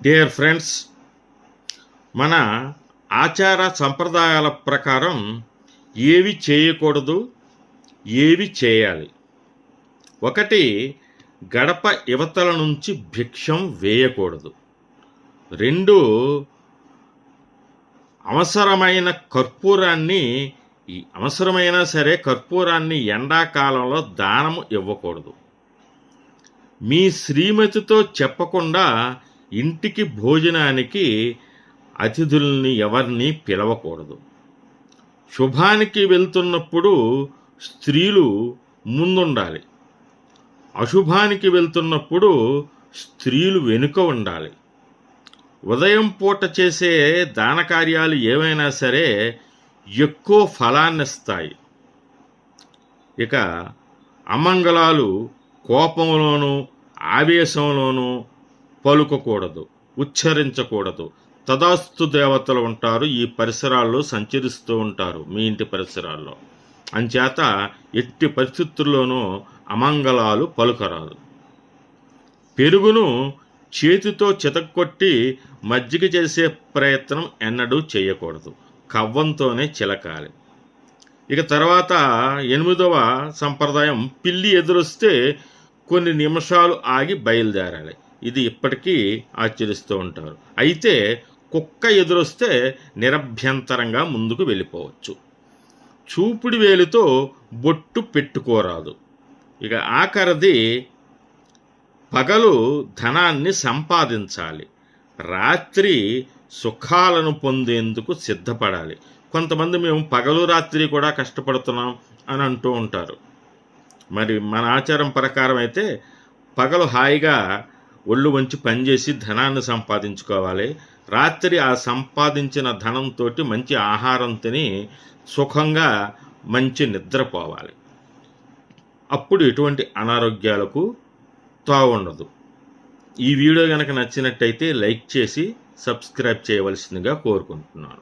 Dear friends మన ఆచార సంప్రదాయాల ప్రకారం ఏవి చేయకూడదు ఏవి చేయాలి? ఒకటి గడప యువతల నుంచి భిక్షం వేయకూడదు. రెండు అవసరమైన కర్పూరాన్ని ఈ అవసరమైనా సరే కర్పూరాన్ని ఎండాకాలంలో దానము ఇవ్వకూడదు. మీ శ్రీమతితో చెప్పకుండా ఇంటికి భోజనానికి అతిథుల్ని ఎవరిని పిలవకూడదు. శుభానికి వెళ్తున్నప్పుడు స్త్రీలు ముందుండాలి. అశుభానికి వెళ్తున్నప్పుడు స్త్రీలు వెనుక ఉండాలి. ఉదయం పూట చేసే దాన కార్యాలు ఏవైనా సరే ఎక్కువ ఫలాన్నిస్తాయి. ఇక అమంగళాలు కోపంలోనూ ఆవేశంలోనూ పలుకకూడదు ఉచ్చరించకూడదు. తదాస్తు దేవతలు ఉంటారు ఈ పరిసరాల్లో సంచరిస్తూ ఉంటారు మీ ఇంటి పరిసరాల్లో. అంచేత ఎట్టి పరిస్థితుల్లోనూ అమంగళాలు పలుకరాదు. పెరుగును చేతితో చితక్కొట్టి మజ్జిగ చేసే ప్రయత్నం ఎన్నడూ చేయకూడదు. కవ్వంతోనే చిలకాలి. ఇక తర్వాత ఎనిమిదవ సంప్రదాయం పిల్లి ఎదురొస్తే కొన్ని నిమిషాలు ఆగి బయలుదేరాలి. ఇది ఇప్పటికీ ఆచరిస్తూ ఉంటారు. అయితే కుక్క ఎదురొస్తే నిరభ్యంతరంగా ముందుకు వెళ్ళిపోవచ్చు. చూపుడు వేలితో బొట్టు పెట్టుకోరాదు. ఇక ఆఖరిది పగలు ధనాన్ని సంపాదించాలి. రాత్రి సుఖాలను పొందేందుకు సిద్ధపడాలి. కొంతమంది మేము పగలు రాత్రి కూడా కష్టపడుతున్నాం అని అంటూ ఉంటారు. మరి మన ఆచారం ప్రకారం అయితే పగలు హాయిగా ఒళ్ళు వంచి పనిచేసి ధనాన్ని సంపాదించుకోవాలి. రాత్రి ఆ సంపాదించిన ధనంతో మంచి ఆహారం తిని సుఖంగా మంచి నిద్రపోవాలి. అప్పుడు ఎటువంటి అనారోగ్యాలకు తావుండదు. ఈ వీడియో కనుక నచ్చినట్టయితే లైక్ చేసి సబ్స్క్రైబ్ చేయవలసిందిగా కోరుకుంటున్నాను.